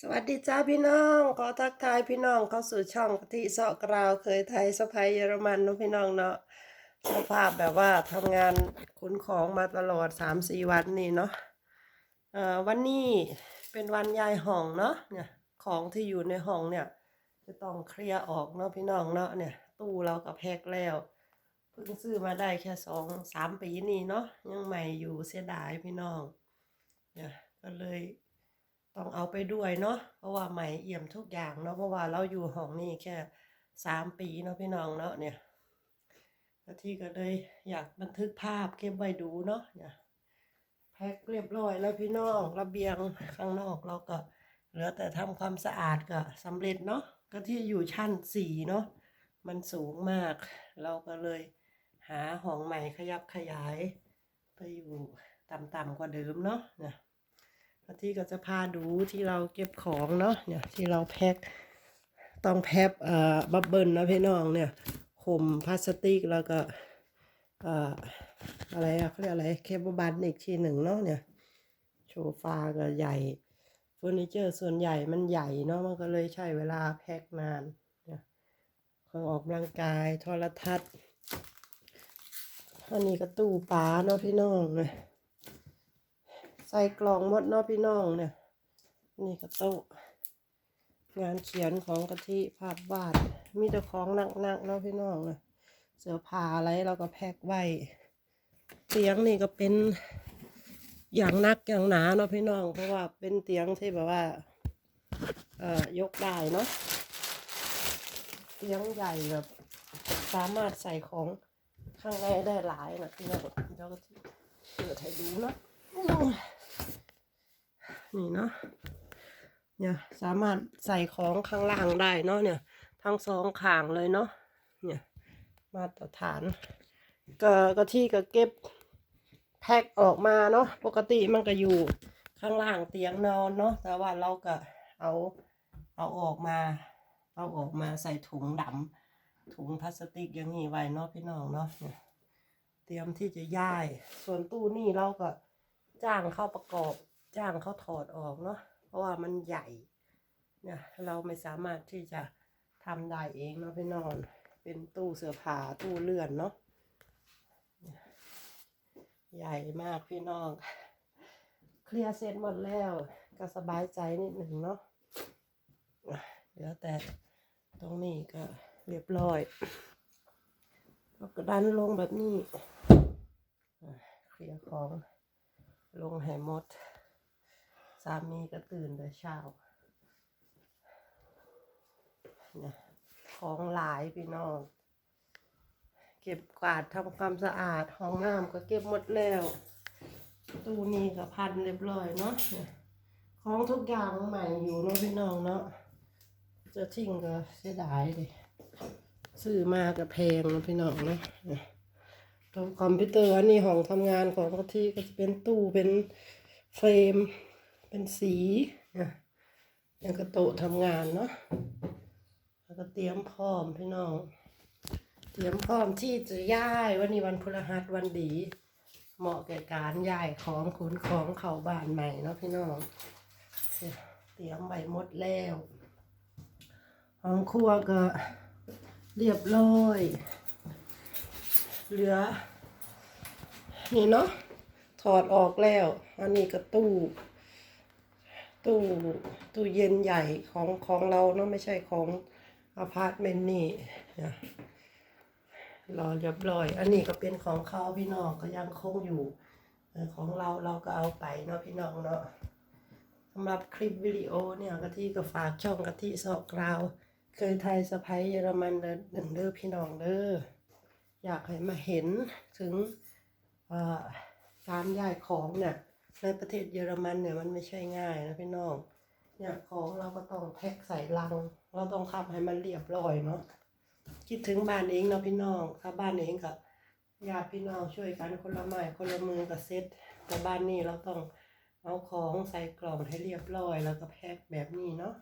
สวัสดีจ้าพี่น้องขอทักทายพี่น้องเข้าสู่ช่องกะทิเสาะกราวเคยไทยสะพายเยอรมันเนาะพี่น้องเนาะสภาพแบบว่าทำงานขนของมาตลอดสามสี่วันนี่เนาะเอ่อวันนี้เป็นวันยายห้องเนาะเนี่ยของที่อยู่ในห้องเนี่ยจะต้องเคลียร์ออกเนาะพี่น้องเนาะเนี่ย ตู้เราก็แพ็คแล้วเพิ่งซื้อมาได้แค่สองสามปีนี่เนาะยังใหม่อยู่เสียดายพี่น้องเนี่ยก็เลย ต้องเอาไปด้วยเนาะเพราะว่าใหม่เอี่ยมทุกอย่างเนาะเพราะว่าเราอยู่ห้องนี้แค่สามปีเนาะพี่น้องเนาะเนี่ยแล้วที่ก็เลยอยากบันทึกภาพเก็บไว้ดูเนาะเนี่ยแพ็คเรียบร้อยแล้วพี่น้องระเบียงข้างนอกเราก็เหลือแต่ทำความสะอาดก็สำเร็จเนาะก็ที่อยู่ชั้นสี่เนาะมันสูงมาก เราก็เลยหาห้องใหม่ขยับขยาย ไปอยู่ต่ำๆกว่าเดิมเนาะเนี่ย แล้วที่ก็จะพาดูที่เราเก็บของเนาะเนี่ยที่เราแพ็คต้องแพ็คเอ่อบับเบิลนะพี่น้องเนี่ยห่มพลาสติกแล้วก็เอ่ออะไรอะเขาเรียกอะไรเคเบิลบันอีกทีหนึ่งเนาะเนี่ยโซฟาก็ใหญ่เฟอร์นิเจอร์ส่วนใหญ่มันใหญ่เนาะมันก็เลยใช้เวลาแพ็คนานเนี่ยของออกกำลังกายโทรทัศน์อันนี้ก็ตู้ปลาเนาะพี่น้องเนี่ย ใส่กล่องมดเนาะพี่น้องเนี่ย นี่ก็โต๊ะงานเขียนของกะทิภาพวาด มีแต่ของหนักๆเนาะพี่น้องเนี่ยเสื้อผ้าอะไรเราก็แพ็คไว้เตียงนี่ก็เป็นอย่างนักอย่างหนาเนาะพี่น้อง เพราะว่าเป็นเตียงที่แบบว่า เอ่อยกได้เนาะเตียงใหญ่แบบ สามารถใส่ของข้างในได้หลายนะพี่น้องเดี๋ยวก็เปิดให้ดูเนาะ นี่เนาะเนี่ยสามารถใส่ของข้างล่างได้เนาะเนี่ยทั้งสองข้างเลยเนาะเนี่ยมาตรฐานก็ก็ที่ก็เก็บแพ็คออกมาเนาะปกติมันก็อยู่ข้างล่างเตียงนอนเนาะแต่ว่าเราก็เอาเอาออกมาเอาออกมาใส่ถุงดำถุงพลาสติกอย่างนี้ไว้เนาะพี่น้องเนาะเนี่ยเตรียมที่จะย้าย ส่วนตู้นี่เราก็จ้างเข้าประกอบ จ้างเขาถอดออกเนาะเพราะว่ามันใหญ่เนี่ยเราไม่สามารถที่จะทำได้เองเนาะพี่น้องเป็นตู้เสื้อผ้าตู้เลื่อนเนาะใหญ่มากพี่น้องเคลียร์เสร็จหมดแล้ว ก็สบายใจนิดหนึ่งเนาะเหลือแต่ตรงนี้ก็เรียบร้อยแล้วก็ดันลงแบบนี้เคลียร์ของลงให้หมดามีก็ตื่นแต่เช้าเนี่ยของหลายพี่น้อง เก็บกวาดทำความสะอาด ห้องน้ำก็เก็บหมดแล้ว ตู้นี้ก็พันเรียบร้อยเนาะของทุกอย่างใหม่อยู่เนาะพี่น้องเนาะจะทิ้งก็เสียดายเลยซื้อมากับแพงนะพี่น้องเนาะตัวคอมพิวเตอร์อันนี้ห้องทำงานของกะที่ก็จะเป็นตู้เป็นเฟรม เป็นสีเนี่ยยังกระโตทำงานเนาะแล้วก็เตรียมพร้อมพี่น้อง เตรียมพร้อมที่จะย้ายวันนี้วันพฤหัสวันดี เหมาะแก่การย้ายของขนของเข้าบ้านใหม่เนาะพี่น้องเนี่ยเตรียมไว้หมดแล้วห้องครัวก็เรียบร้อย เหลือ นี่เนาะถอดออกแล้ว อันนี้ก็ตู้ ตู้ตู้เย็นใหญ่ของของเราเนาะไม่ใช่ของอพาร์ตเมนต์นี่นะรอเรียบร้อย อันนี้ก็เป็นของเขาพี่น้องก็ยังคงอยู่ของเราเราก็เอาไปเนาะพี่น้องเนาะสำหรับคลิปวิดีโอเนี่ยกะทิก็ฝากช่องกะทิสอกราว เคยไทยสะพ้ยเยอรมันเด้อหนึ่งเด้อพี่น้องเด้ออยากให้มาเห็นถึงการย้ายของเนี่ย ในประเทศเยอรมันเนี่ยมันไม่ใช่ง่ายนะพี่น้องเนี่ยของเราก็ต้องแพ็คใส่ลัง เราต้องทำให้มันเรียบร้อยเนาะคิดถึงบ้านเองเนาะพี่น้องถ้าบ้านเองกับญาติพี่น้องช่วยกันคนละไม้คนละมือกับเซ็ตแต่บ้านนี้เราต้องเอาของใส่กล่องให้เรียบร้อยแล้วก็แพ็คแบบนี้เนาะ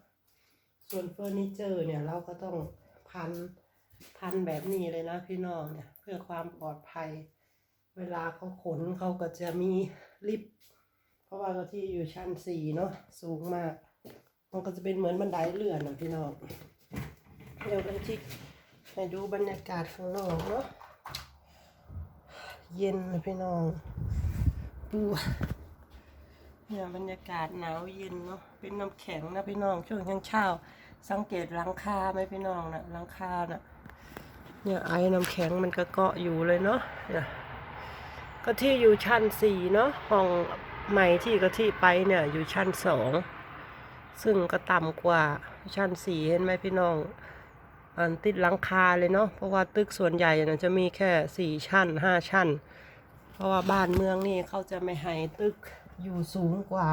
ส่วนเฟอร์นิเจอร์เนี่ยเราก็ต้องพันพันแบบนี้เลยนะพี่น้องเนี่ยเพื่อความปลอดภัย เวลาเขาขนเขาก็จะมีลิฟต์ ราะว่าก็ที่อยู่ชั้นสี่เนาะสูงมาก มันก็จะเป็นเหมือนบันไดเลื่อนนะพี่น้องเดี๋ยวกันที่ให้ดูบรรยากาศข้างนอกเนาะเย็นนะพี่น้องดูเนี่ยบรรยากาศหนาวเย็นเนาะเป็นน้ำแข็งนะพี่น้องช่วงเช้า สังเกตหลังคาไหมพี่น้องนะหลังคาน่ะเนี่ยไอ้น้ำแข็งมันก็เกาะอยู่เลยเนาะเนี่ยก็ที่อยู่ชั้นสี่เนาะห้อง ใหม่ที่ก็ที่ไปเนี่ยอยู่ชั้นสอง ซึ่งก็ต่ำกว่าชั้นสี่เห็นไหมพี่น้อง อันติดหลังคาเลยเนาะ เพราะว่าตึกส่วนใหญ่น่ะจะมีแค่สี่ชั้นห้าชั้น เพราะว่าบ้านเมืองนี่เขาจะไม่ให้ตึกอยู่สูงกว่า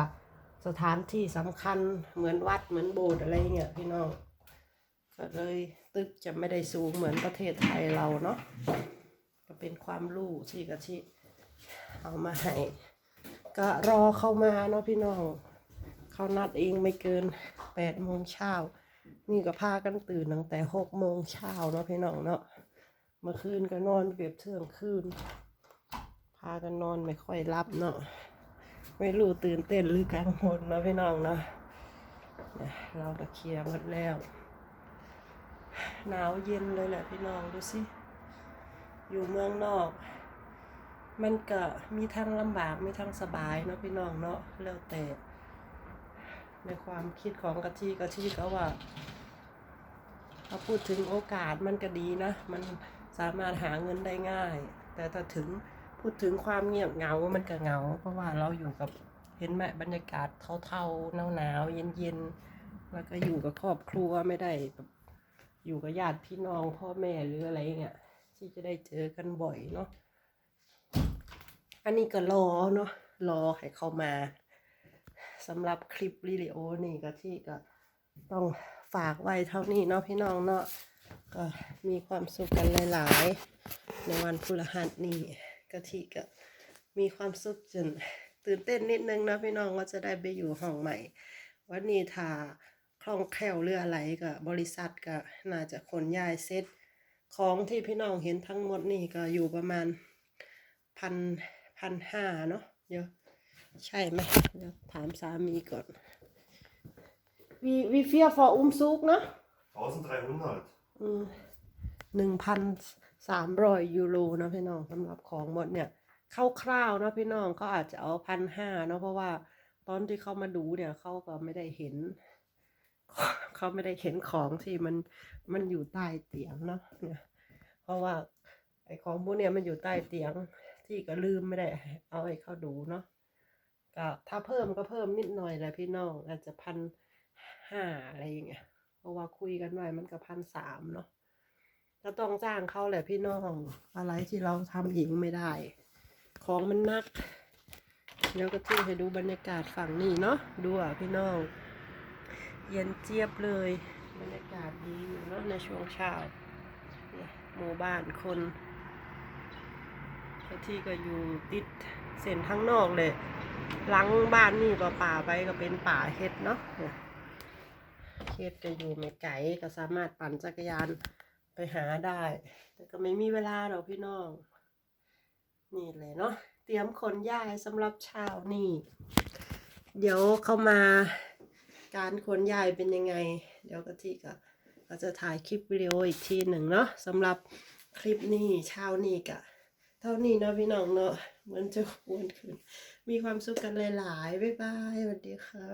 สถานที่สำคัญเหมือนวัดเหมือนโบสถ์อะไรเงี้ยพี่น้อง ก็เลยตึกจะไม่ได้สูงเหมือนประเทศไทยเราเนาะ ก็เป็นความรู้ที่กะทิเอามาให้ ก็รอเข้ามาเนาะพี่น้อง เขานัดเองไม่เกินแปดโมงเช้า นี่ก็พากันตื่นตั้งแต่หกโมงเช้าเนาะพี่น้องเนาะ เมื่อคืนก็นอนเกือบเที่ยงคืน พากันนอนไม่ค่อยรับเนาะ ไม่รู้ตื่นเต้นหรือกังวลเนาะพี่น้องเนาะเนี่ยเราก็เคลียร์หมดแล้ว หนาวเย็นเลยแหละพี่น้องดูสิ อยู่เมืองนอก มันก็มีทั้งลำบากมีทั้งสบายเนาะพี่น้องเนาะแล้วแต่ในความคิดของกะทิกะทิก็ว่าถ้าพูดถึงโอกาสมันก็ดีนะ มันสามารถหาเงินได้ง่าย แต่ถ้าถึงพูดถึงความเงียบเหงา มันก็เหงา เพราะว่าเราอยู่กับเห็นไหมบรรยากาศเทาๆหนาวๆเย็นๆแล้วก็อยู่กับครอบครัวไม่ได้แบบอยู่กับญาติพี่น้องพ่อแม่หรืออะไรเงี้ยที่จะได้เจอกันบ่อยเนาะ อันนี้ก็รอเนาะรอให้เข้ามาสำหรับคลิปวิดีโอนี่ก็ที่ก็ต้องฝากไว้เท่านี้เนาะพี่น้องเนาะก็มีความสุขกันหลายๆ ในวันพฤหัสนี่ก็ที่ก็มีความสุขจนตื่นเต้นนิดนึงนะพี่น้องว่าจะได้ไปอยู่ห้องใหม่ วันนี้ถ้าคล่องแคล่วเรืออะไรก็บริษัทก็น่าจะขนย้ายเซ็ตของที่พี่น้องเห็นทั้งหมดนี่ก็อยู่ประมาณพัน พันห้าเนาะเดี๋ยวใช่ไหมเดี๋ยวถามสามีก่อนวีวีเฟียฟออุ้มซุกเนาะ 1300. หนึ่งพันสามร้อยยูโรเนาะพี่น้องสำหรับของหมดเนี่ยคร่าวๆเนาะพี่น้องก็อาจจะเอาพันห้าเนาะเพราะว่าตอนที่เขามาดูเนี่ยเขาก็ไม่ได้เห็นเขาไม่ได้เห็นของที่มันมันอยู่ใต้เตียงเนาะเนี่ยเพราะว่าไอ้ของพวกเนี้ยมันอยู่ใต้เตียง ที่ก็ลืมไม่ได้ เอาให้เขาดูเนาะก็ถ้าเพิ่มก็เพิ่มนิดหน่อยแหละพี่น้องอาจจะพันห้าอะไรอย่างเงี้ยเพราะว่าคุยกันไว้มันก็พันสามเนาะก็ต้องจ้างเขาแหละพี่น้องอะไรที่เราทำเองไม่ได้ ของมันนักแล้วก็ที่ให้ดูบรรยากาศฝั่งนี้เนาะดูอะพี่น้อง เย็นเจี๊ยบเลย บรรยากาศดีอยู่เนาะในช่วงเช้าหมู่บ้านคน ก็ที่ก็อยู่ติดเส้นทั้างนอกเลยหลังบ้านนี่ก็ป่าไปก็เป็นป่าเฮ็ดเนาะเนี่ยเฮ็ดก็อยู่ไม่ไกลก็สามารถปั่นจักรยานไปหาได้ แต่ก็ไม่มีเวลาหรอกพี่น้อง นี่เลยเนาะเตรียมขนย้ายสำหรับเช้านี่ เดี๋ยวเข้ามาการขนย้ายเป็นยังไง เดี๋ยวกะทิก็ก็จะถ่ายคลิปวิดีโออีกทีหนึ่งเนาะสำหรับคลิปนี้เช้านี้กะ เท่านี้เนาะพี่น้องเนาะมันจะควรขึ้นมีความสุขกันหลายๆ บ๊ายบายสวัสดีค่ะ